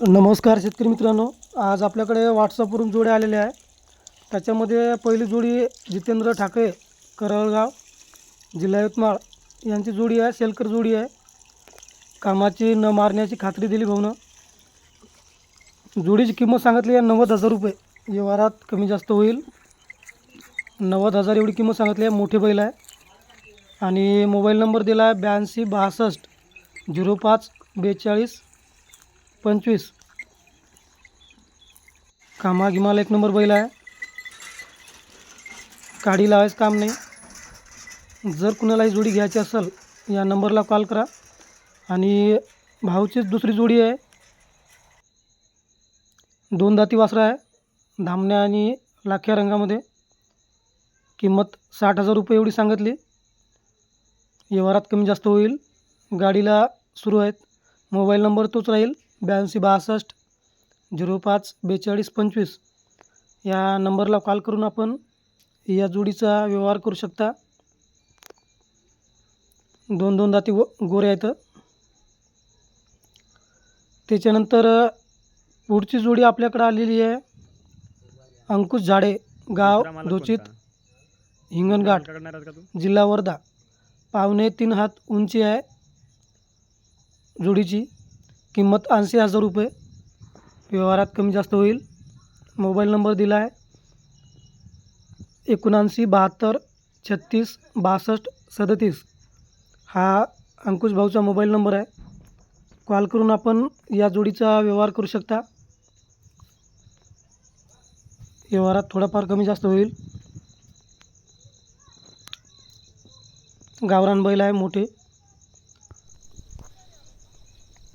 नमस्कार शेतकरी मित्रांनो. आज आपल्याकडे व्हॉट्सअपवरून जोड्या आलेल्या आहे त्याच्यामध्ये पहिली जोडी जितेंद्र ठाकरे करळगाव जिल्हा यवतमाळ यांची जोडी आहे शेलकर जोडी आहे. कामाची न मारण्याची खात्री दिली भाऊनं. जोडीची किंमत सांगितली आहे नव्वद हजार रुपये. व्यवहारात कमी जास्त होईल. नव्वद हजार एवढी किंमत सांगितली आहे मोठे बैल आहे. आणि मोबाईल नंबर दिला आहे ब्याऐंशी बासष्ट झिरो पाच बेचाळीस पंचवीस. कामा गिमाला एक नंबर बैल आहे. काढी लावायचं काम नाही. जर कुणालाही जोडी घ्यायची असेल या नंबरला कॉल करा. आणि भाऊचीच दुसरी जोडी आहे. दोन दाती वासरं आहे धामण्या आणि लाख्या रंगामध्ये. किंमत साठ हजार रुपये एवढी सांगितली. व्यवहारात कमी जास्त होईल. गाडीला सुरू आहेत. मोबाईल नंबर तोच राहील. ब्याऐंशी बासष्ट झिरो पाच बेचाळीस पंचवीस. या नंबरला कॉल करून आपण या जोडीचा व्यवहार करू शकता. दोन दोन दाती व गोरे आहेत. त्याच्यानंतर पुढची जोडी आपल्याकडे आलेली आहे. अंकुश झाडे गाव दोचित हिंगणघाट जिल्हा वर्धा. पावणे तीन हात उंची आहे जोडीची. किंमत ऐंशी हजार रुपये. व्यवहारात कमी जास्त होईल. मोबाईल नंबर दिला आहे. एकोणऐंशी बहात्तर छत्तीस बासष्ट सदतीस. हा अंकुश भाऊचा मोबाईल नंबर आहे. कॉल करून आपण या जोडीचा व्यवहार करू शकता. व्यवहारात थोडाफार कमी जास्त होईल. गावरान बैल आहे मोठे.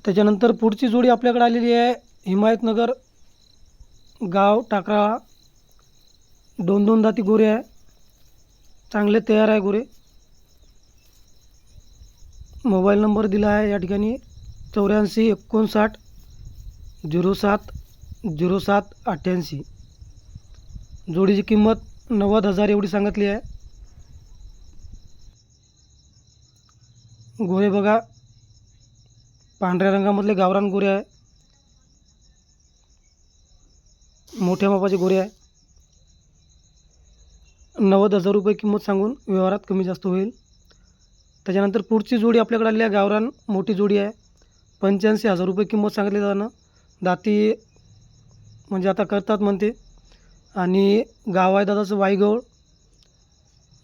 त्याच्यानंतर पुढची जोडी आपल्याकडे आलेली आहे हिमायतनगर गाव टाकळा दोन दोन दाती गोरे आहे. चांगले तयार आहे गोरे. मोबाईल नंबर दिला आहे या ठिकाणी. चौऱ्याऐंशी एकोणसाठ झिरो सात झिरो सात अठ्ठ्याऐंशी. जोडीची किंमत नव्वद हजार एवढी सांगितली आहे. गोरे बघा. पांढऱ्या रंगामधले गावरान गोरे आहे. मोठ्या मापाचे गोरे आहे. नव्वद हजार रुपये किंमत सांगून व्यवहारात कमी जास्त होईल. त्याच्यानंतर पुढची जोडी आपल्याकडे आलेली आहे गावरान मोठी जोडी आहे. पंच्याऐंशी हजार रुपये किंमत सांगितली जाणं दाती म्हणजे आता करतात म्हणते. आणि गाव आहे दादाचं वायगवळ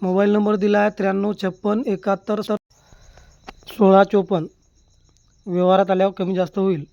मोबाईल नंबर दिला आहे त्र्याण्णव छप्पन एकाहत्तर सर सोळा चोपन्न. व्यवहारात आल्यावर कमी जास्त होईल.